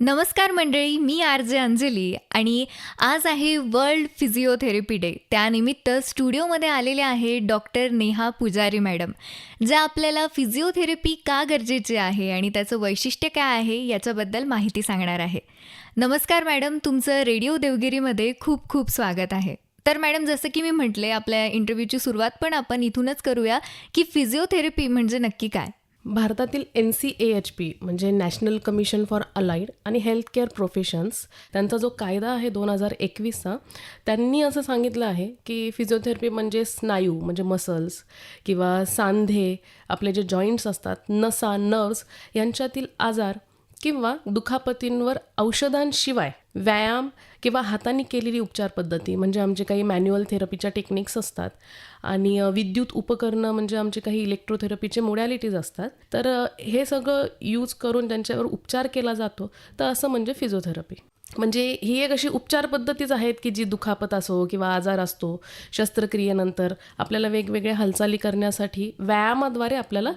नमस्कार मंडळी मी R J Anjali आणि आज आहे वर्ल्ड फिजिओथेरपी डे. त्यानिमित्त स्टुडिओमध्ये आलेले आहे डॉक्टर नेहा पुजारी मॅडम ज्या आपल्याला फिजिओथेरपी का गरजेची आहे आणि त्याचं वैशिष्ट्य काय आहे याच्याबद्दल माहिती सांगणार आहे. नमस्कार मॅडम तुमचं रेडिओ देवगिरीमध्ये खूप खूप स्वागत आहे. तर मॅडम जसं की मी म्हटले आपल्या इंटरव्ह्यूची सुरुवात पण आपण इथूनच करूया की फिजिओथेरपी म्हणजे नक्की काय? भारतातील N C A H P म्हणजे नॅशनल कमिशन फॉर अलाइड आणि हेल्थ केअर प्रोफेशन्स त्यांचा जो कायदा आहे दोन हजार एकवीसचा त्यांनी असं सांगितलं आहे की फिजिओथेरपी म्हणजे स्नायू म्हणजे मसल्स किंवा सांधे आपले जे जॉईंट्स असतात नसा नर्व्स यांच्यातील आजार किंवा दुखापतींवर औषधांशिवाय व्यायाम किंवा हाताने केलेली उपचार पद्धती म्हणजे आमचे काही मॅन्युअल थेरपीच्या टेक्निक्स असतात आणि विद्युत उपकरणं म्हणजे आमचे काही इलेक्ट्रोथेरपीचे मोडॅलिटीज असतात. तर हे सगळं यूज करून त्यांच्यावर उपचार केला जातो. तर असं म्हणजे फिजिओथेरपी म्हणजे ही एक अशी उपचार पद्धतीच आहेत की जी दुखापत असो किंवा आजार असतो शस्त्रक्रियेनंतर आपल्याला वेगवेगळ्या हालचाली करण्यासाठी व्यायामाद्वारे आपल्याला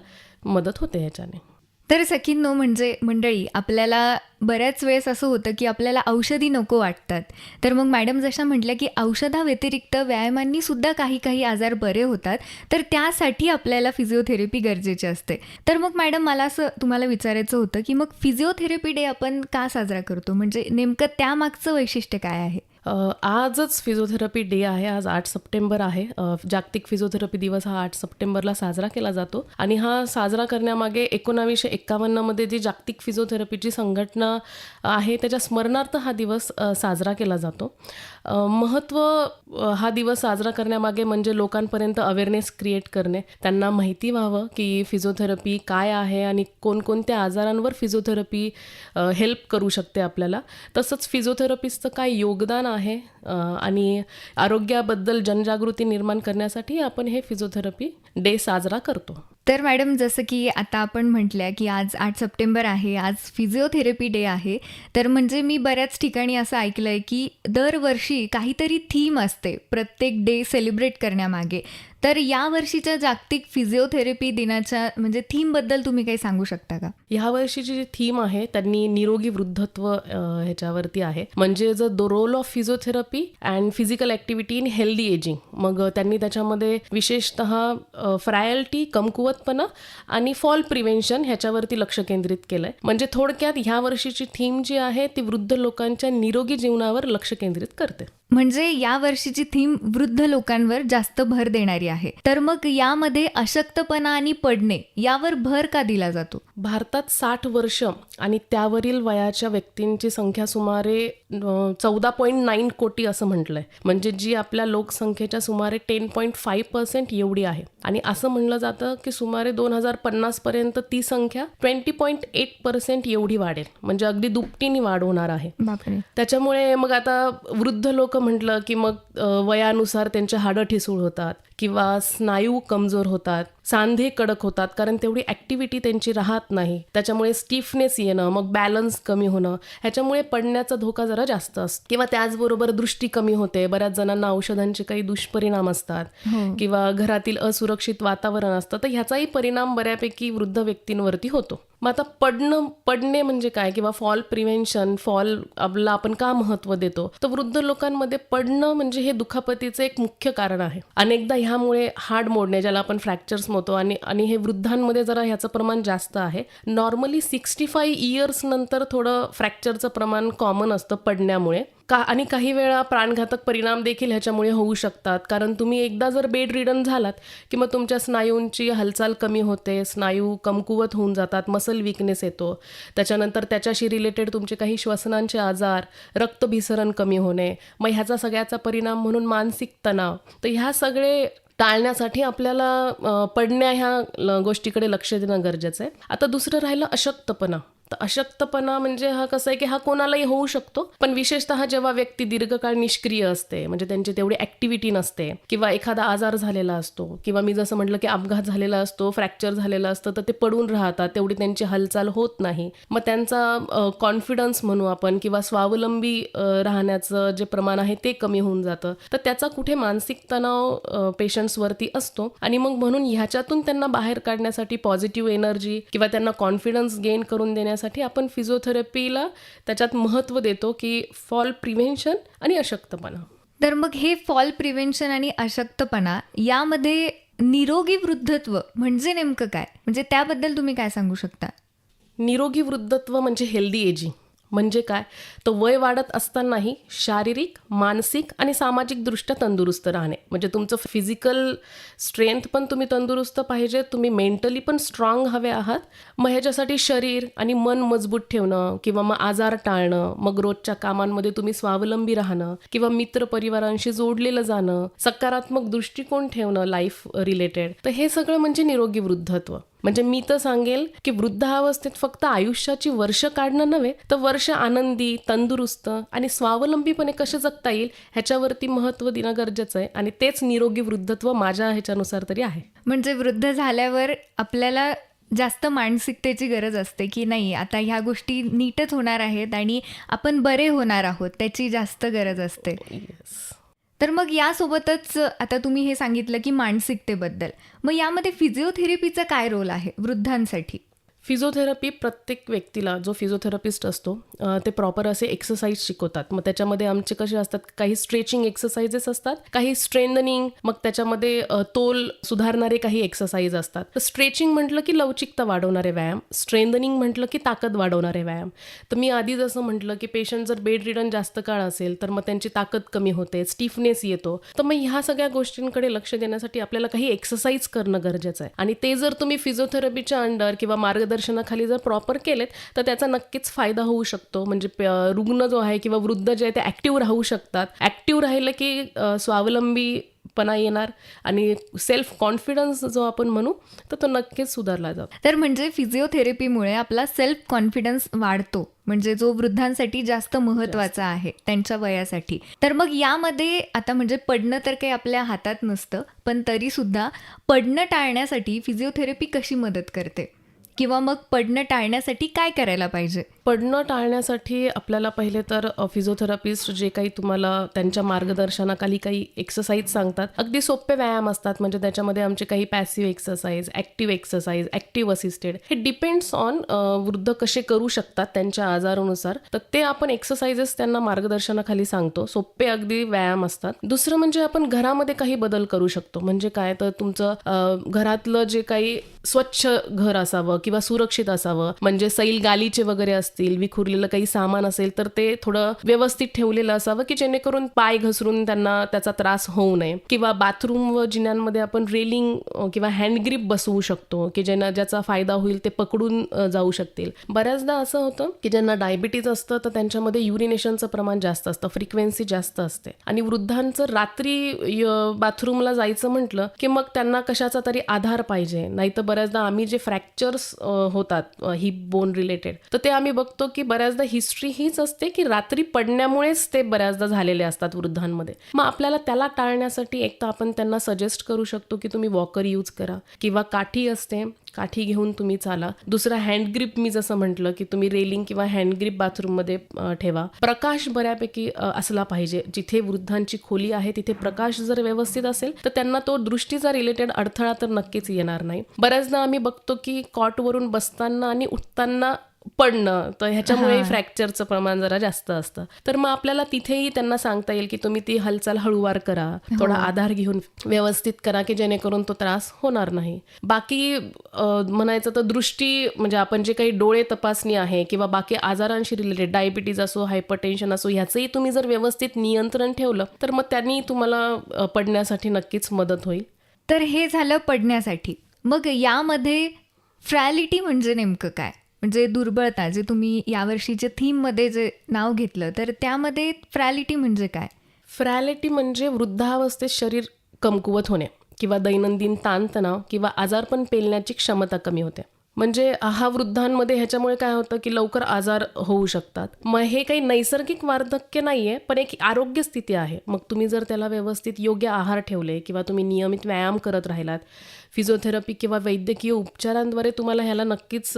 मदत होते ह्याच्याने तर सखींनो म्हणजे मंडळी आपल्याला बऱ्याच वेळेस असं होतं की आपल्याला औषधी नको वाटतात. तर मग मॅडम जशा म्हटल्या की औषधाव्यतिरिक्त व्यायामांनी सुद्धा काही काही आजार बरे होतात तर त्यासाठी आपल्याला फिजिओथेरपी गरजेची असते. तर मग मॅडम मला असं तुम्हाला विचारायचं होतं की मग फिजिओथेरपी डे आपण का साजरा करतो? म्हणजे नेमकं त्यामागचं वैशिष्ट्य काय आहे? आजच फिजिओथेरपी डे आहे. आज आठ सप्टेंबर आहे. जागतिक फिजिओथेरपी दिवस हा आठ सप्टेंबरला साजरा केला जातो. आणि हा साजरा करण्यामागे एकोणावीसशे एक्कावन्नमध्ये जी जागतिक फिजिओथेरपीची संघटना आहे त्याच्या स्मरणार्थ हा दिवस साजरा केला जातो. महत्त्व हा दिवस साजरा करण्यामागे म्हणजे लोकांपर्यंत अवेअरनेस क्रिएट करणे. त्यांना माहिती व्हावं की फिजिओथेरपी काय आहे आणि कोणकोणत्या आजारांवर फिजिओथेरपी हेल्प करू शकते आपल्याला. तसंच फिजिओथेरपीचं काय योगदान आहे आणि आरोग्याबद्दल जनजागृती निर्माण करण्यासाठी आपण हे फिजिओथेरपी डे साजरा करतो. तर मॅडम जसं की आता आपण म्हटल्या की आज आठ सप्टेंबर आहे आज फिजिओथेरपी डे आहे. तर म्हणजे मी बऱ्याच ठिकाणी असं ऐकलं आहे की दरवर्षी काहीतरी थीम असते प्रत्येक डे सेलिब्रेट करण्यामागे. तर या वर्षीच्या जागतिक फिजिओथेरपी दिनाच्या म्हणजे थीमबद्दल तुम्ही काही सांगू शकता का? ह्या वर्षीची जी थीम आहे त्यांनी निरोगी वृद्धत्व ह्याच्यावरती आहे. म्हणजे the the role of physiotherapy and physical activity in healthy ageing मग त्यांनी त्याच्यामध्ये विशेषतः फ्रायल्टी कमकुवतपणा आणि फॉल प्रिव्हेन्शन ह्याच्यावरती लक्ष केंद्रित केलं आहे म्हणजे थोडक्यात ह्या वर्षीची थीम जी आहे ती वृद्ध लोकांच्या निरोगी जीवनावर लक्ष केंद्रित करते. म्हणजे या वर्षीची थीम वृद्ध लोकांवर जास्त भर देणारी आहे. तर मग यामध्ये अशक्तपणा आणि पडणे यावर भर का दिला जातो? भारतात साठ वर्ष आणि त्यावरील वयाच्या व्यक्तींची संख्या सुमारे चौदा पॉईंट नाईन कोटी असं म्हटलंय. म्हणजे जी आपल्या लोकसंख्येच्या सुमारे टेन पॉईंट फाईव्ह पर्सेंट एवढी आहे. आणि असं म्हणलं जातं की सुमारे दोन हजार पन्नास पर्यंत ती संख्या ट्वेंटी पॉईंट एट पर्सेंट एवढी वाढेल. म्हणजे अगदी दुपटीने वाढ होणार आहे. त्याच्यामुळे मग आता वृद्ध लोक म्हटलं की मग वयानुसार त्यांचे हाडं ठिसूळ होतात किंवा स्नायू कमजोर होतात सांधे कडक होतात कारण तेवढी ॲक्टिव्हिटी त्यांची राहत नाही. त्याच्यामुळे स्टिफनेस येणं मग बॅलन्स कमी होणं ह्याच्यामुळे पडण्याचा धोका जरा जास्त असतो. किंवा त्याचबरोबर दृष्टी कमी होते. बऱ्याच जणांना औषधांचे काही दुष्परिणाम असतात. हो. किंवा घरातील असुरक्षित वातावरण असतं तर ह्याचाही परिणाम बऱ्यापैकी वृद्ध व्यक्तींवरती होतो. मग आता पडणं पडणे म्हणजे काय? किंवा फॉल प्रिव्हेन्शन फॉल आपला आपण का महत्त्व देतो? तर वृद्ध लोकांमध्ये पडणं म्हणजे हे दुखापतीचं एक मुख्य कारण आहे. अनेकदा ह्यामुळे हाड मोडणे ज्याला आपण फ्रॅक्चर्स म्हणतो आणि आणि हे वृद्धांमध्ये जरा ह्याचं प्रमाण जास्त आहे. नॉर्मली सिक्स्टी फाय इयर्स नंतर थोडं फ्रॅक्चरचं प्रमाण कॉमन असतं पडण्यामुळे. का आणि काही वेळा प्राणघातक परिणाम देखील ह्याच्यामुळे होऊ शकतात. कारण तुम्ही एकदा जर बेड रिडन झालात की मग तुमच्या स्नायूंची हालचाल कमी होते स्नायू कमकुवत होऊन जातात मसल विकनेस येतो त्याच्यानंतर त्याच्याशी रिलेटेड तुमचे काही श्वसनांचे आजार रक्तभिसरण कमी होणे मग ह्याचा सगळ्याचा परिणाम म्हणून मानसिक तणाव तर ह्या सगळे टाळण्यासाठी आपल्याला पडण्या ह्या ल- गोष्टीकडे लक्ष देणं गरजेचं आहे. आता दुसरं राहिलं अशक्तपणा. तर अशक्तपणा म्हणजे हा कसं आहे की हा कोणालाही होऊ शकतो. पण विशेषतः जेव्हा व्यक्ती दीर्घकाळ निष्क्रिय असते म्हणजे त्यांची तेवढी ऍक्टिव्हिटी नसते किंवा एखादा आजार झालेला असतो किंवा मी जसं म्हटलं की अपघात झालेला असतो फ्रॅक्चर झालेलं असतं तर ते पडून राहतात तेवढी त्यांची हालचाल होत नाही. मग त्यांचा कॉन्फिडन्स म्हणू आपण किंवा स्वावलंबी राहण्याचं जे प्रमाण आहे ते कमी होऊन जातं. तर त्याचा कुठे मानसिक तणाव पेशंट्सवरती असतो. आणि मग म्हणून ह्याच्यातून त्यांना बाहेर काढण्यासाठी पॉझिटिव्ह एनर्जी किंवा त्यांना कॉन्फिडन्स गेन करून देण्यासाठी करण्यासाठी आपण फिजिओथेरपीला त्याच्यात महत्त्व देतो की फॉल प्रिव्हेन्शन आणि अशक्तपणा. तर मग हे फॉल प्रिव्हेन्शन आणि अशक्तपणा यामध्ये निरोगी वृद्धत्व म्हणजे नेमकं काय? म्हणजे त्याबद्दल तुम्ही काय सांगू शकता? निरोगी वृद्धत्व म्हणजे हेल्दी एजिंग म्हणजे काय? तर वय वाढत असतानाही शारीरिक मानसिक आणि सामाजिकदृष्ट्या तंदुरुस्त राहणे. म्हणजे तुमचं फिजिकल स्ट्रेंथ पण तुम्ही तंदुरुस्त पाहिजे तुम्ही मेंटली पण स्ट्रॉंग हवे आहात. मग ह्याच्यासाठी शरीर आणि मन मजबूत ठेवणं किंवा मग आजार टाळणं मग रोजच्या कामांमध्ये तुम्ही स्वावलंबी राहणं किंवा मित्र परिवारांशी जोडलेलं जाणं सकारात्मक दृष्टिकोन ठेवणं लाईफ रिलेटेड तर हे सगळं म्हणजे निरोगी वृद्धत्व. म्हणजे मी तर सांगेल की वृद्धावस्थेत फक्त आयुष्याची वर्ष काढणं नव्हे तर वर्ष आनंदी तंदुरुस्त आणि स्वावलंबीपणे कसे जगता येईल ह्याच्यावरती महत्त्व देणं गरजेचं आहे आणि तेच निरोगी वृद्धत्व माझ्या ह्याच्यानुसार तरी आहे. म्हणजे वृद्ध झाल्यावर आपल्याला जास्त मानसिकतेची गरज असते की नाही आता ह्या गोष्टी नीटच होणार आहेत आणि आपण बरे होणार आहोत त्याची जास्त गरज असते. तर मग यासोबतच आता तुम्ही हे सांगितलं की मानसिकतेबद्दल. मग यामध्ये फिजिओथेरपीचा काय रोल आहे वृद्धांसाठी? फिजिओथेरपी प्रत्येक व्यक्तीला जो फिजिओथेरपिस्ट असतो ते प्रॉपर असे एक्सरसाइज शिकवतात. मग त्याच्यामध्ये आमचे कसे असतात काही स्ट्रेचिंग एक्सरसाइजेस असतात काही स्ट्रेंदनिंग मग त्याच्यामध्ये तोल सुधारणारे काही एक्सरसाइज असतात. तर स्ट्रेचिंग म्हटलं की लवचिकता वाढवणारे व्यायाम स्ट्रेंदनिंग म्हटलं की ताकद वाढवणारे व्यायाम. तर मी आधी जसं म्हटलं की पेशंट जर बेड रिडन जास्त काळ असेल तर मग त्यांची ताकद कमी होते स्टिफनेस येतो. तर मग ह्या सगळ्या गोष्टींकडे लक्ष देण्यासाठी आपल्याला काही एक्सरसाइज करणं गरजेचं आहे. आणि ते जर तुम्ही फिजिओथेरपीच्या अंडर किंवा मार्ग मार्गदर्शनाखाली जर प्रॉपर केलेत तर त्याचा नक्कीच फायदा होऊ शकतो. म्हणजे रुग्ण जो आहे किंवा वृद्ध जे आहे ते ॲक्टिव्ह राहू शकतात. ॲक्टिव्ह राहिलं की अ, स्वावलंबीपणा येणार आणि सेल्फ कॉन्फिडन्स जो आपण म्हणू तर तो नक्कीच सुधारला जातो. तर म्हणजे फिजिओथेरपीमुळे आपला सेल्फ कॉन्फिडन्स वाढतो. म्हणजे जो वृद्धांसाठी जास्त महत्त्वाचा आहे त्यांच्या वयासाठी. तर मग यामध्ये आता म्हणजे पडणं तर काही आपल्या हातात नसतं पण तरी सुद्धा पडणं टाळण्यासाठी फिजिओथेरपी कशी मदत करते? किंवा मग पडणं टाळण्यासाठी काय करायला पाहिजे? पडणं टाळण्यासाठी आपल्याला पहिले तर फिजिओथेरपिस्ट जे काही तुम्हाला त्यांच्या मार्गदर्शनाखाली काही एक्सरसाइज सांगतात. अगदी सोपे व्यायाम असतात म्हणजे त्याच्यामध्ये आमचे काही passive exercise active exercise active assisted हे डिपेंड्स ऑन वृद्ध कसे करू शकतात त्यांच्या आजारानुसार. तर ते आपण एक्सरसाइजेस त्यांना मार्गदर्शनाखाली सांगतो. सोपे अगदी व्यायाम असतात. दुसरं म्हणजे आपण घरामध्ये काही बदल करू शकतो. म्हणजे काय? तर तुमचं घरातलं जे काही स्वच्छ घर असावं किंवा सुरक्षित असावं म्हणजे सैल गालीचे वगैरे असतात असतील विखुरलेलं काही सामान असेल तर ते थोडं व्यवस्थित ठेवलेलं असावं की जेणेकरून पाय घसरून त्यांना त्याचा त्रास होऊ नये. किंवा बाथरूम व जिन्यांमध्ये आपण रेलिंग किंवा हँडग्रीप बसवू शकतो की ज्यांना ज्याचा फायदा होईल ते पकडून जाऊ शकतील. बऱ्याचदा असं होतं की ज्यांना डायबिटीज असतं तर त्यांच्यामध्ये युरिनेशनचं प्रमाण जास्त असतं फ्रिक्वेन्सी जास्त असते. आणि वृद्धांचं रात्री बाथरूमला जायचं म्हटलं की मग त्यांना कशाचा तरी आधार पाहिजे. नाही तर बऱ्याचदा आम्ही जे फ्रॅक्चर्स होतात हिप बोन रिलेटेड तर ते आम्ही बघतो की बऱ्याचदा हिस्ट्री हीच असते की रात्री पडण्यामुळेच ते बऱ्याचदा झालेले असतात वृद्धांमध्ये. मग आपल्याला त्याला टाळण्यासाठी एक तर आपण त्यांना सजेस्ट करू शकतो की तुम्ही वॉकर यूज करा किंवा काठी असते काठी घेऊन तुम्ही चाला. दुसरा हँडग्रीप मी जसं म्हटलं की तुम्ही रेलिंग किंवा हँडग्रीप बाथरूममध्ये ठेवा. प्रकाश बऱ्यापैकी असला पाहिजे. जिथे वृद्धांची खोली आहे तिथे प्रकाश जर व्यवस्थित असेल तर त्यांना तो दृष्टीचा रिलेटेड अडथळा तर नक्कीच येणार नाही. बऱ्याचदा आम्ही बघतो की कॉटवरून बसताना आणि उठताना पडणं तर ह्याच्यामुळे फ्रॅक्चरचं प्रमाण जरा जास्त असतं. तर मग आपल्याला तिथेही त्यांना सांगता येईल की तुम्ही ती हालचाल हळूवार करा. थोडा आधार घेऊन व्यवस्थित करा की जेणेकरून तो त्रास होणार नाही. बाकी म्हणायचं तर दृष्टी म्हणजे आपण जे काही डोळे तपासणी आहे किंवा बाकी आजारांशी रिलेटेड डायबिटीज असो हायपरटेन्शन असो ह्याचंही तुम्ही जर व्यवस्थित नियंत्रण ठेवलं तर मग त्यांनी तुम्हाला पडण्यासाठी नक्कीच मदत होईल. तर हे झालं पडण्यासाठी. मग यामध्ये फ्रॅलिटी म्हणजे नेमकं काय? म्हणजे दुर्बळता जे तुम्ही यावर्षीच्या थीममध्ये जे नाव घेतलं तर त्यामध्ये फ्रॅलिटी म्हणजे काय? फ्रॅलिटी म्हणजे वृद्धावस्थेत शरीर कमकुवत होणे किंवा दैनंदिन ताणतणाव किंवा आजारपण पेलण्याची क्षमता कमी होते. म्हणजे हा वृद्धांमध्ये ह्याच्यामुळे काय होतं की लवकर आजार होऊ शकतात. मग हे काही नैसर्गिक वार्धक्य नाही आहे पण एक आरोग्य स्थिती आहे. मग तुम्ही जर त्याला व्यवस्थित योग्य आहार ठेवले किंवा तुम्ही नियमित व्यायाम करत राहिलात फिजिओथेरपी किंवा वैद्यकीय उपचारांद्वारे तुम्हाला ह्याला नक्कीच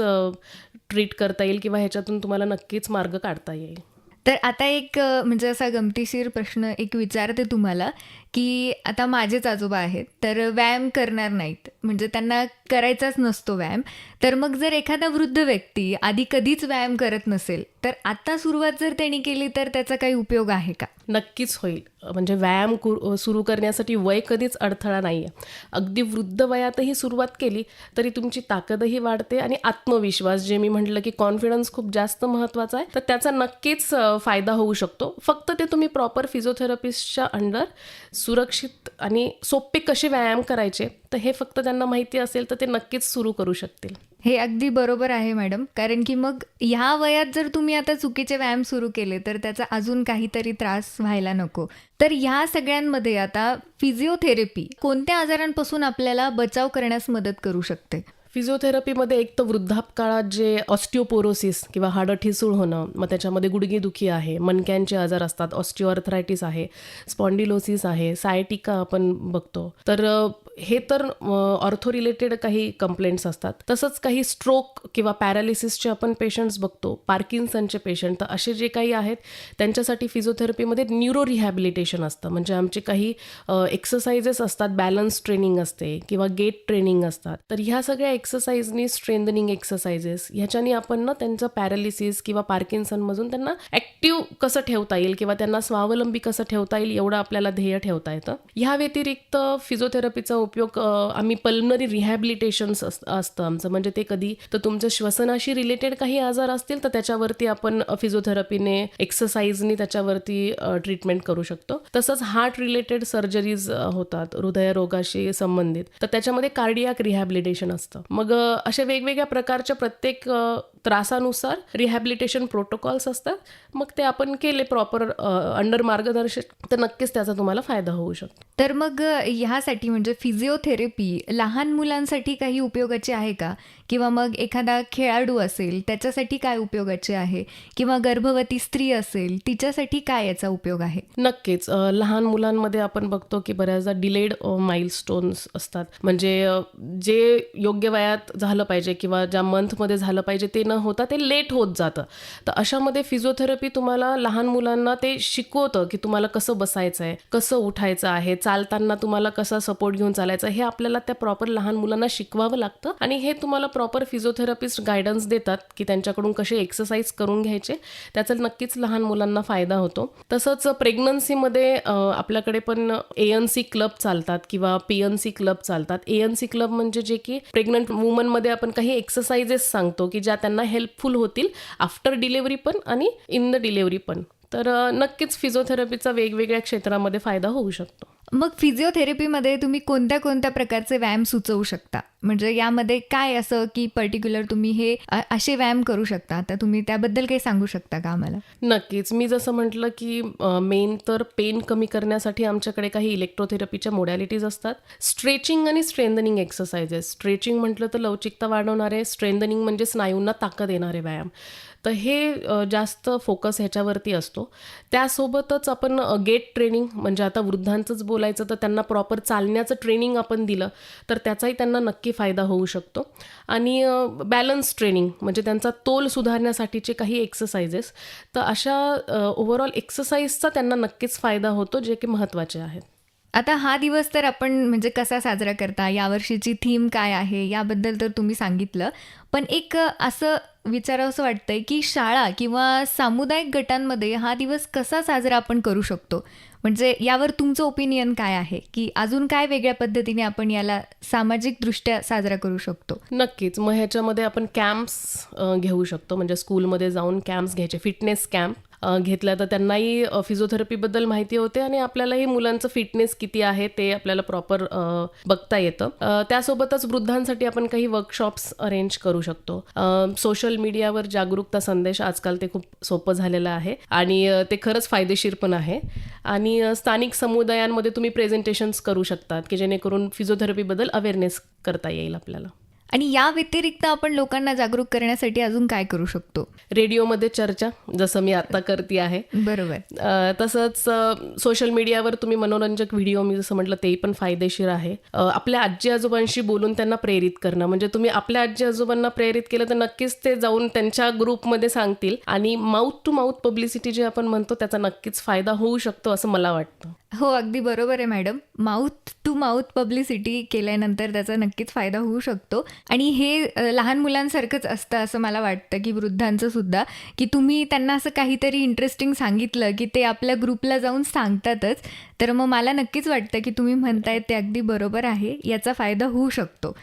ट्रीट करता येईल किंवा ह्याच्यातून तुम्हाला नक्कीच मार्ग काढता येईल. तर आता एक म्हणजे असा गमतीशीर प्रश्न एक विचारते तुम्हाला. की आता माझेच आजोबा आहेत तर व्यायाम करणार नाहीत. म्हणजे त्यांना करायचाच नसतो व्यायाम. तर मग जर एखादा वृद्ध व्यक्ती आधी कधीच व्यायाम करत नसेल तर आता सुरुवात जर त्यांनी केली तर त्याचा काही उपयोग आहे का? नक्कीच होईल. म्हणजे व्यायाम सुरू करण्यासाठी वय कधीच अडथळा नाही आहे अगदी वृद्ध वयातही सुरुवात केली तरी तुमची ताकदही वाढते आणि आत्मविश्वास जे मी म्हटलं की कॉन्फिडन्स खूप जास्त महत्त्वाचा आहे तर त्याचा नक्कीच फायदा होऊ शकतो. फक्त ते तुम्ही प्रॉपर फिजिओथेरपिस्टच्या अंडर सुरक्षित आणि सोपे कसे व्यायाम करायचे तर हे फक्त त्यांना माहिती असेल तर ते नक्कीच सुरू करू शकतील. हे अगदी बरोबर आहे मॅडम. कारण की मग ह्या वयात जर तुम्ही आता चुकीचे व्यायाम सुरू केले तर त्याचा अजून काहीतरी त्रास व्हायला नको. तर ह्या सगळ्यांमध्ये आता फिजिओथेरपी कोणत्या आजारांपासून आपल्याला बचाव करण्यास मदत करू शकते? फिजिओथेरपीमध्ये एक तर वृद्धापकाळात जे ऑस्टिओपोरोसिस किंवा हाडं ठिसूळ होणं मग त्याच्यामध्ये गुडघेदुखी आहे मणक्यांचे आजार असतात ऑस्टिओअर्थरायटिस आहे स्पॉन्डिलोसिस आहे सायटिका आपण बघतो. तर हे तर ऑर्थो रिलेटेड काही कंप्लेंट्स असतात. तसंच काही स्ट्रोक किंवा पॅरालिसिसचे आपण पेशंट्स बघतो पार्किन्सनचे पेशंट तर असे जे काही आहेत त्यांच्यासाठी फिजिओथेरपीमध्ये न्यूरो रिहॅबिलिटेशन असतं. म्हणजे आमचे काही एक्सरसाइजेस असतात बॅलन्स ट्रेनिंग असते किंवा गेट ट्रेनिंग असतात. तर ह्या सगळ्या एक्सरसाइजनी स्ट्रेंथनिंग एक्सरसाइजेस ह्याच्यानी आपण ना त्यांचं पॅरालिसिस किंवा पार्किन्सनमधून त्यांना ॲक्टिव्ह कसं ठेवता येईल किंवा त्यांना स्वावलंबी कसं ठेवता येईल एवढं आपल्याला ध्येय ठेवता येतं. ह्या व्यतिरिक्त फिजिओथेरपीचा उपयोग आम्ही पल्मनरी रिहॅबिलिटेशन्स असतं आमचं. म्हणजे ते कधी तर तुमच्या श्वसनाशी रिलेटेड काही आजार असतील तर त्याच्यावरती आपण फिजिओथेरपीने एक्सरसाइजनी त्याच्यावरती ट्रीटमेंट करू शकतो. तसंच हार्ट रिलेटेड सर्जरीज होतात हृदयरोगाशी संबंधित. तर त्याच्यामध्ये कार्डियाक रिहॅबिलिटेशन असतं. मग अशा वेगवेगळ्या प्रकारच्या प्रत्येक त्रासानुसार रिहॅबिलिटेशन प्रोटोकॉल्स असतात. मग ते आपण केले प्रॉपर अंडर मार्गदर्शक तर नक्कीच त्याचा तुम्हाला फायदा होऊ शकतो. तर मग ह्यासाठी म्हणजे फिजिओथेरपी लहान मुलांसाठी काही उपयोगाची आहे का? किंवा मग एखादा खेळाडू असेल त्याच्यासाठी काय उपयोगाचे आहे? किंवा गर्भवती स्त्री असेल तिच्यासाठी काय याचा उपयोग आहे? नक्कीच. लहान मुलांमध्ये आपण बघतो की बऱ्याचदा डिलेड माइलस्टोन्स असतात. म्हणजे जे योग्य वयात झालं पाहिजे किंवा ज्या मंथमध्ये झालं पाहिजे ते न होता ते लेट होत जातं. तर अशामध्ये फिजिओथेरपी तुम्हाला लहान मुलांना ते शिकवतं की तुम्हाला कसं बसायचं आहे कसं उठायचं आहे चालताना तुम्हाला कसा सपोर्ट घेऊन चालायचं हे आपल्याला त्या प्रॉपर लहान मुलांना शिकवावं लागतं. आणि हे तुम्हाला प्रॉपर फिजिओथेरपिस्ट गायडन्स देतात की त्यांच्याकडून कसे एक्सरसाइज करून घ्यायचे त्याचा नक्कीच लहान मुलांना फायदा होतो. तसंच प्रेग्नन्सीमध्ये आपल्याकडे पण ए एन सी क्लब चालतात किंवा पी एन सी क्लब चालतात. ए एन सी क्लब म्हणजे जे की प्रेग्नंट वुमनमध्ये आपण काही एक्सरसाइजेस सांगतो की ज्या त्यांना हेल्पफुल होतील आफ्टर डिलेवरी पण आणि इन द डिलेवरी पण. तर नक्कीच फिजिओथेरपीचा वेगवेगळ्या क्षेत्रामध्ये फायदा होऊ शकतो. मग फिजिओथेरपीमध्ये तुम्ही कोणत्या कोणत्या प्रकारचे व्यायाम सुचवू शकता? म्हणजे यामध्ये काय असं की पर्टिक्युलर तुम्ही हे असे व्यायाम करू शकता? तर तुम्ही त्याबद्दल काही सांगू शकता का आम्हाला? नक्कीच. मी जसं म्हटलं की मेन तर पेन कमी करण्यासाठी आमच्याकडे काही इलेक्ट्रोथेरपीच्या मोडॅलिटीज असतात. स्ट्रेचिंग आणि स्ट्रेंदनिंग एक्सरसाइजेस स्ट्रेचिंग म्हटलं तर लवचिकता वाढवणारे स्ट्रेंदनिंग म्हणजे स्नायूंना ताकद येणारे व्यायाम. तर हे जास्त फोकस ह्याच्यावरती असतो. त्यासोबतच आपण गेट ट्रेनिंग म्हणजे आता वृद्धांचंच बोलायचं तर त्यांना प्रॉपर चालण्याचं ट्रेनिंग आपण दिलं तर त्याचाही त्यांना नक्की फायदा होऊ शकतो. आणि बॅलन्स ट्रेनिंग म्हणजे त्यांचा तोल सुधारण्यासाठीचे काही एक्सरसाइजेस तर अशा ओव्हरऑल एक्सरसाइजचा त्यांना नक्कीच फायदा होतो जे की महत्त्वाचे आहेत. आता हा दिवस तर आपण म्हणजे कसा साजरा करता यावर्षीची थीम काय आहे याबद्दल तर तुम्ही सांगितलं. पण एक असं विचारावं असं वाटतंय की शाळा किंवा सामुदायिक गटांमध्ये हा दिवस कसा साजरा आपण करू शकतो? म्हणजे यावर तुमचं ओपिनियन काय आहे? की अजून काय वेगळ्या पद्धतीने आपण याला सामाजिकदृष्ट्या साजरा करू शकतो? नक्कीच. मग ह्याच्यामध्ये आपण कॅम्प्स घेऊ शकतो. म्हणजे स्कूलमध्ये जाऊन कॅम्प्स घ्यायचे. फिटनेस कॅम्प घेतल्या. तर त्यांनाही फिजिओथेरपीबद्दल माहिती होते आणि आपल्यालाही मुलांचं फिटनेस किती आहे ते आपल्याला प्रॉपर बघता येतं. त्यासोबतच वृद्धांसाठी आपण काही वर्कशॉप्स अरेंज करू शकतो. सोशल मीडियावर जागरूकता संदेश आजकाल ते खूप सोपं झालेलं आहे आणि ते खरंच फायदेशीर पण आहे. आणि स्थानिक समुदायांमध्ये तुम्ही प्रेझेंटेशन्स करू शकतात की जेणेकरून फिजिओथेरपीबद्दल अवेअरनेस करता येईल आपल्याला. आणि या व्यतिरिक्त आपण लोकांना जागरूक करण्यासाठी अजून काय करू शकतो? रेडिओमध्ये चर्चा जसं मी आता करते आहे. बरोबर. तसंच सोशल मीडियावर तुम्ही मनोरंजक व्हिडिओ मी जसं म्हटलं तेही पण फायदेशीर आहे. आपल्या आजी आजोबांशी बोलून त्यांना प्रेरित करणं म्हणजे तुम्ही आपल्या आजी आजोबांना प्रेरित केलं तर नक्कीच ते जाऊन त्यांच्या ग्रुपमध्ये सांगतील. आणि माउथ टू माउथ पब्लिसिटी जे आपण म्हणतो त्याचा नक्कीच फायदा होऊ शकतो असं मला वाटतं. हो अगदी बरोबर आहे madam. Mouth to mouth publicity केल्यानंतर त्याचा नक्कीच फायदा होऊ शकतो. आणि हे लहान मुलांसारखंच असतं असं मला वाटतं की वृद्धांचं सुद्धा की तुम्ही त्यांना असं काहीतरी इंटरेस्टिंग सांगितलं की ते आपल्या ग्रुपला जाऊन सांगतातच. तर मग मला नक्कीच वाटतं की तुम्ही म्हणताय ते अगदी बरोबर आहे. याचा फायदा होऊ शकतो.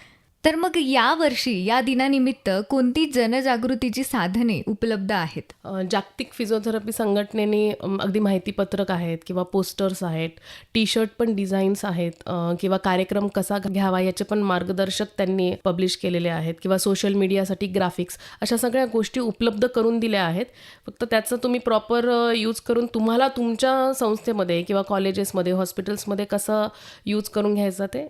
तर मग यावर्षी या दिनानिमित्त कोणती जनजागृतीची साधने उपलब्ध आहेत? जागतिक फिजिओथेरपी संघटनेने अगदी माहितीपत्रक आहेत किंवा पोस्टर्स आहेत टी शर्ट पण डिझाईन्स आहेत किंवा कार्यक्रम कसा घ्यावा याचे पण मार्गदर्शक त्यांनी पब्लिश केलेले आहेत किंवा सोशल मीडियासाठी ग्राफिक्स अशा सगळ्या गोष्टी उपलब्ध करून दिल्या आहेत. फक्त त्याचं तुम्ही प्रॉपर यूज करून तुम्हाला तुमच्या संस्थेमध्ये किंवा कॉलेजेसमध्ये हॉस्पिटल्समध्ये कसं यूज करून घ्यायचं ते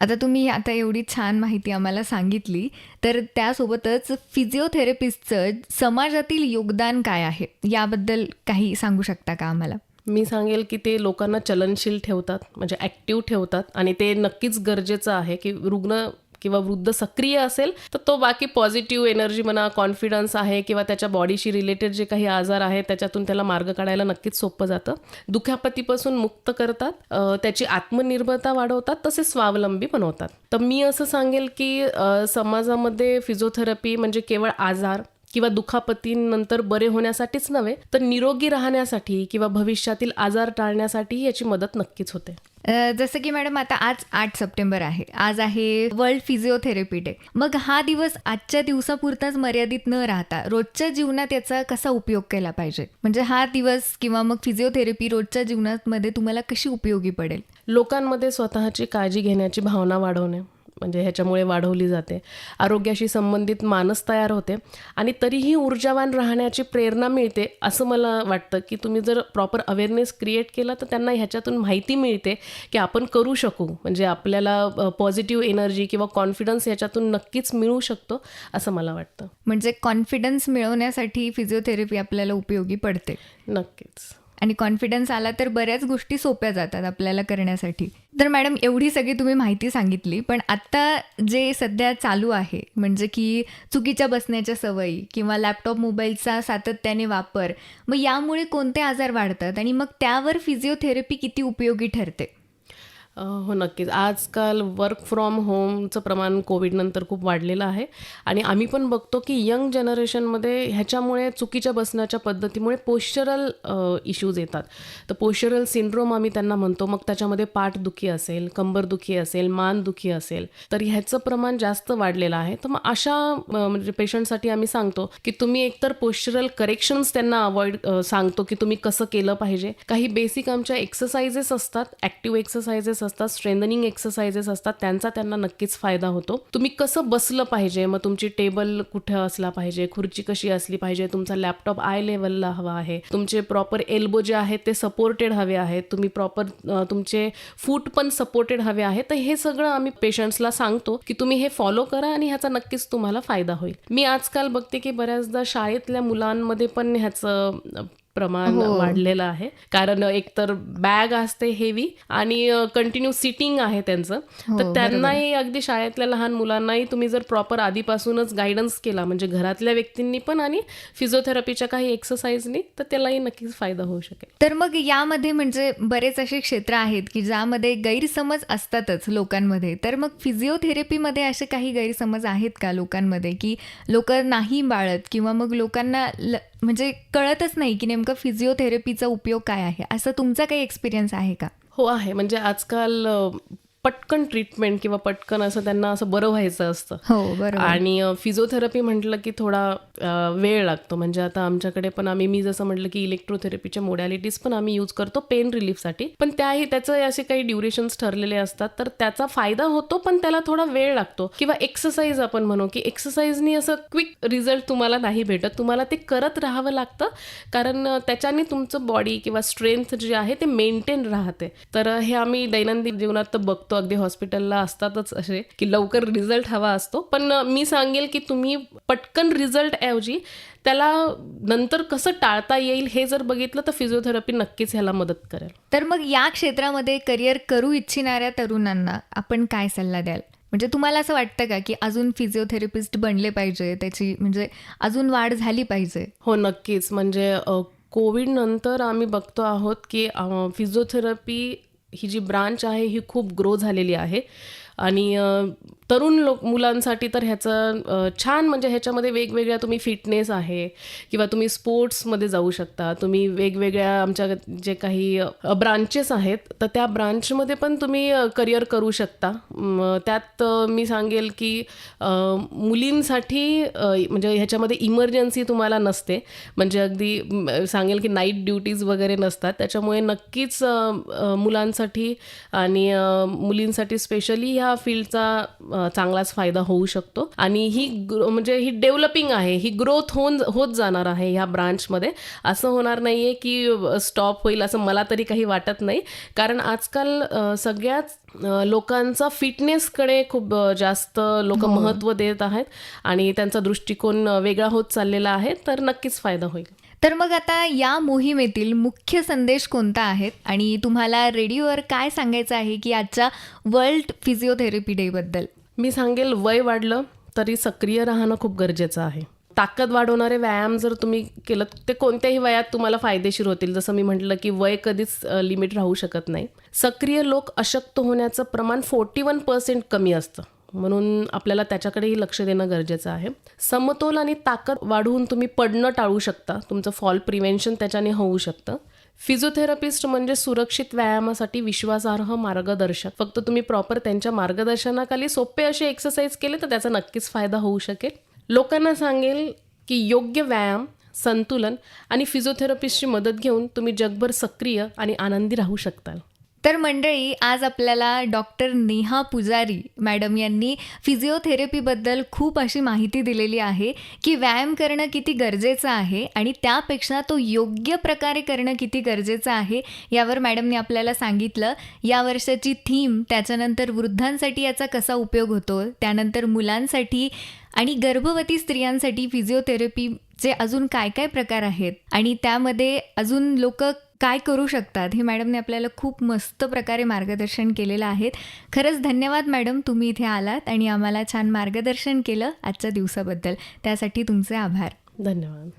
आता तुम्ही आता एवढी छान माहिती आम्हाला सांगितली तर त्यासोबतच फिजिओथेरपिस्टचं समाजातील योगदान काय आहे? याबद्दल काही सांगू शकता का आम्हाला? मी सांगेल की ते लोकांना चलनशील ठेवतात म्हणजे ॲक्टिव्ह ठेवतात आणि ते नक्कीच गरजेचं आहे की रुग्ण किंवा वृद्ध सक्रिय असेल तर तो बाकी पॉझिटिव्ह एनर्जी म्हणा कॉन्फिडन्स आहे किंवा त्याच्या बॉडीशी रिलेटेड जे काही आजार आहेत त्याच्यातून त्याला मार्ग काढायला नक्कीच सोपं जातं. दुखापतीपासून मुक्त करतात त्याची आत्मनिर्भरता वाढवतात तसेच स्वावलंबी बनवतात तर मी असं सांगेल की समाजामध्ये फिजिओथेरपी म्हणजे केवळ आजार किंवा दुखापतींनंतर बरे होण्यासाठीच नव्हे तर निरोगी राहण्यासाठी किंवा भविष्यातील आजार टाळण्यासाठी याची मदत नक्कीच होते. जसं की मॅडम आता आज आठ सप्टेंबर आहे. आज आहे वर्ल्ड फिजिओथेरपी डे. मग हा दिवस आजच्या दिवसापुरताच मर्यादित न राहता रोजच्या जीवनात याचा कसा उपयोग केला पाहिजे? म्हणजे हा दिवस किंवा मग फिजिओथेरपी रोजच्या जीवनामध्ये तुम्हाला कशी उपयोगी पडेल? लोकांमध्ये स्वतःची काळजी घेण्याची भावना वाढवणे. म्हणजे ह्याच्यामुळे वाढवली जाते. आरोग्याशी संबंधित मानस तयार होते आणि तरीही ऊर्जावान राहण्याची प्रेरणा मिळते असं मला वाटतं की तुम्ही जर प्रॉपर अवेअरनेस क्रिएट केला तर त्यांना ह्याच्यातून माहिती मिळते की आपण करू शकू. म्हणजे आपल्याला पॉझिटिव्ह एनर्जी किंवा कॉन्फिडन्स याच्यातून नक्कीच मिळू शकतो असं मला वाटतं. म्हणजे कॉन्फिडन्स मिळवण्यासाठी फिजिओथेरपी आपल्याला उपयोगी पडते. नक्कीच. आणि कॉन्फिडन्स आला तर बऱ्याच गोष्टी सोप्या जातात आपल्याला करण्यासाठी. तर मॅडम एवढी सगळी तुम्ही माहिती सांगितली पण आत्ता जे सध्या चालू आहे म्हणजे की चुकीच्या बसण्याच्या सवयी किंवा लॅपटॉप मोबाईलचा सातत्याने वापर मग यामुळे कोणते आजार वाढतात आणि मग त्यावर फिजिओथेरपी किती उपयोगी ठरते? हो नक्कीच. आजकाल वर्क फ्रॉम होमचं प्रमाण कोविडनंतर खूप वाढलेलं आहे. आणि आम्ही पण बघतो की यंग जनरेशनमध्ये ह्याच्यामुळे चुकीच्या बसण्याच्या पद्धतीमुळे पोश्चरल इश्यूज येतात. तर पोश्चरल सिंड्रोम आम्ही त्यांना म्हणतो. मग त्याच्यामध्ये पाठदुखी असेल कंबरदुखी असेल मानदुखी असेल तर ह्याचं प्रमाण जास्त वाढलेलं आहे. तर मग अशा म्हणजे पेशंटसाठी आम्ही सांगतो की तुम्ही एकतर पोश्चरल करेक्शन्स त्यांना अवॉइड सांगतो की तुम्ही कसं केलं पाहिजे. काही बेसिक आमच्या एक्सरसाइजेस असतात ॲक्टिव्ह एक्सरसाइजेस असतात स्ट्रेंथनिंग एक्सरसाइजेस असतात त्यांचा त्यांना नक्कीच फायदा होतो. तुम्ही कसं बसलं पाहिजे? मग तुमची टेबल कुठं असला पाहिजे? खुर्ची कशी असली पाहिजे? तुमचा लॅपटॉप आय लेवलला हवा आहे. तुमचे प्रॉपर एल्बो जे आहेत ते सपोर्टेड हवे आहेत. तुम्ही प्रॉपर तुमचे फूट पण सपोर्टेड हवे आहेत. तर हे सगळं आम्ही पेशंट्सला सांगतो की तुम्ही हे फॉलो करा आणि ह्याचा नक्कीच तुम्हाला फायदा होईल. मी आजकाल बघते की बऱ्याचदा शाळेतल्या मुलांमध्ये पण ह्याचं प्रमाण हो. वाढलेलं आहे. कारण एकतर बॅग असते हेवी आणि कंटिन्यू सिटिंग आहे त्यांचं. हो, तर त्यांनाही अगदी शाळेतल्या लहान मुलांनाही तुम्ही जर प्रॉपर आधीपासूनच गायडन्स केला म्हणजे घरातल्या व्यक्तींनी पण आणि फिजिओथेरपीच्या काही एक्सरसाइजनी तर त्यालाही नक्कीच फायदा होऊ शकेल. तर मग यामध्ये म्हणजे बरेच असे क्षेत्र आहेत की ज्यामध्ये गैरसमज असतातच लोकांमध्ये. तर मग फिजिओथेरपीमध्ये असे काही गैरसमज आहेत का लोकांमध्ये? की लोक नाही बाळत किंवा मग लोकांना म्हणजे कळतच नाही की नेमकं फिजिओथेरपीचा उपयोग काय आहे. असं तुमचा काही एक्सपिरियन्स आहे का? हो आहे. म्हणजे आजकाल पटकन ट्रीटमेंट किंवा पटकन असं त्यांना असं बरं व्हायचं असतं. हो बरोबर. आणि फिजिओथेरपी म्हटलं की थोडा वेळ लागतो. म्हणजे आता आमच्याकडे पण आम्ही मी जसं म्हटलं की इलेक्ट्रोथेरपीच्या मोडॅलिटीज पण आम्ही यूज करतो पेन रिलीफसाठी पण त्याही त्याचं असे काही ड्युरेशन्स ठरलेले असतात. तर त्याचा फायदा होतो पण त्याला थोडा वेळ लागतो. किंवा एक्सरसाइज आपण म्हणू की एक्सरसाइजनी असं क्विक रिझल्ट तुम्हाला नाही भेटत. तुम्हाला ते करत राहावं लागतं. कारण त्याच्याने तुमचं बॉडी किंवा स्ट्रेंथ जे आहे ते मेंटेन राहते. तर हे आम्ही दैनंदिन जीवनात बघतो. बघतो अगदी हॉस्पिटलला असतातच असे की लवकर रिझल्ट हवा असतो. पण मी सांगेल की तुम्ही पटकन रिझल्ट ऐवजी त्याला नंतर कसं टाळता येईल हे जर बघितलं तर फिजिओथेरपी नक्कीच ह्याला मदत करेल. तर मग या क्षेत्रामध्ये करिअर करू इच्छिणाऱ्या तरुणांना आपण काय सल्ला द्याल? म्हणजे तुम्हाला असं वाटतं का की अजून फिजिओथेरपिस्ट बनले पाहिजे त्याची म्हणजे अजून वाढ झाली पाहिजे? हो नक्कीच. म्हणजे अ, कोविड नंतर आम्ही बघतो आहोत की फिजिओथेरपी ही जी ब्रांच आहे ही खूप ग्रो झालेली आहे. आणि तरुण लोक मुलांसाठी तर ह्याचं छान म्हणजे ह्याच्यामध्ये वेगवेगळ्या तुम्ही फिटनेस आहे किंवा तुम्ही स्पोर्ट्समध्ये जाऊ शकता. तुम्ही वेगवेगळ्या आमच्या जे काही ब्रांचेस आहेत तर त्या ब्रांचमध्ये पण तुम्ही करिअर करू शकता. त्यात मी सांगेल की मुलींसाठी म्हणजे ह्याच्यामध्ये इमर्जन्सी तुम्हाला नसते. म्हणजे अगदी सांगेल की नाईट ड्युटीज वगैरे नसतात. त्याच्यामुळे नक्कीच मुलांसाठी आणि मुलींसाठी स्पेशली ह्या फील्डचा चांगलाच फायदा होऊ शकतो. आणि ही म्हणजे ही डेव्हलपिंग आहे ही ग्रोथ होऊन होत जाणार आहे ह्या ब्रांचमध्ये असं होणार नाही आहे की स्टॉप होईल असं मला तरी काही वाटत नाही. कारण आजकाल सगळ्याच लोकांचा फिटनेसकडे खूप जास्त लोक महत्त्व देत आहेत. आणि त्यांचा दृष्टिकोन वेगळा होत चाललेला आहे तर नक्कीच फायदा होईल. तर मग आता या मोहिमेतील मुख्य संदेश कोणता आहेत? आणि तुम्हाला रेडिओवर काय सांगायचं आहे की आजच्या वर्ल्ड फिजिओथेरपी डेबद्दल मी सांगेल वय वाढलं तरी सक्रिय राहणं खूप गरजेचं आहे. ताकद वाढवणारे व्यायाम जर तुम्ही केलं ते कोणत्याही वयात तुम्हाला फायदेशीर होतील. जसं मी म्हटलं की वय कधीच लिमिट राहू शकत नाही. सक्रिय लोक अशक्त होण्याचं प्रमाण फोर्टी वन पर्सेंट कमी असतं. म्हणून आपल्याला त्याच्याकडेही लक्ष देणं गरजेचं आहे. समतोल आणि ताकद वाढवून तुम्ही पडणं टाळू शकता. तुमचं फॉल प्रिव्हेन्शन त्याच्याने होऊ शकतं. फिजिओथेरपिस्ट म्हणजे सुरक्षित व्यायामासाठी विश्वासार्ह मार्गदर्शक. फक्त तुम्ही प्रॉपर त्यांच्या मार्गदर्शनाखाली सोपे असे एक्सरसाइज केले तर त्याचा नक्कीच फायदा होऊ शकेल. लोकांना सांगेल की योग्य व्यायाम संतुलन आणि फिजिओथेरपिस्टची मदत घेऊन तुम्ही जगभर सक्रिय आणि आनंदी राहू शकताल. तर मंडळी आज आपल्याला डॉक्टर नेहा पुजारी मॅडम यांनी फिजिओथेरपीबद्दल खूप अशी माहिती दिलेली आहे की व्यायाम करणं किती गरजेचं आहे आणि त्यापेक्षा तो योग्य प्रकारे करणं किती गरजेचं आहे यावर मॅडमने आपल्याला सांगितलं. या वर्षाची थीम त्याच्यानंतर वृद्धांसाठी याचा कसा उपयोग होतो त्यानंतर मुलांसाठी आणि गर्भवती स्त्रियांसाठी फिजिओथेरपीचे अजून काय काय प्रकार आहेत आणि त्यामध्ये अजून लोक काय करू शकतात? हे मॅडमने आपल्याला खूप मस्त प्रकारे मार्गदर्शन केलेलं आहे खरंच धन्यवाद मॅडम तुम्ही इथे आलात आणि आम्हाला छान मार्गदर्शन केलं आजच्या दिवसाबद्दल. त्यासाठी तुमचे आभार. धन्यवाद.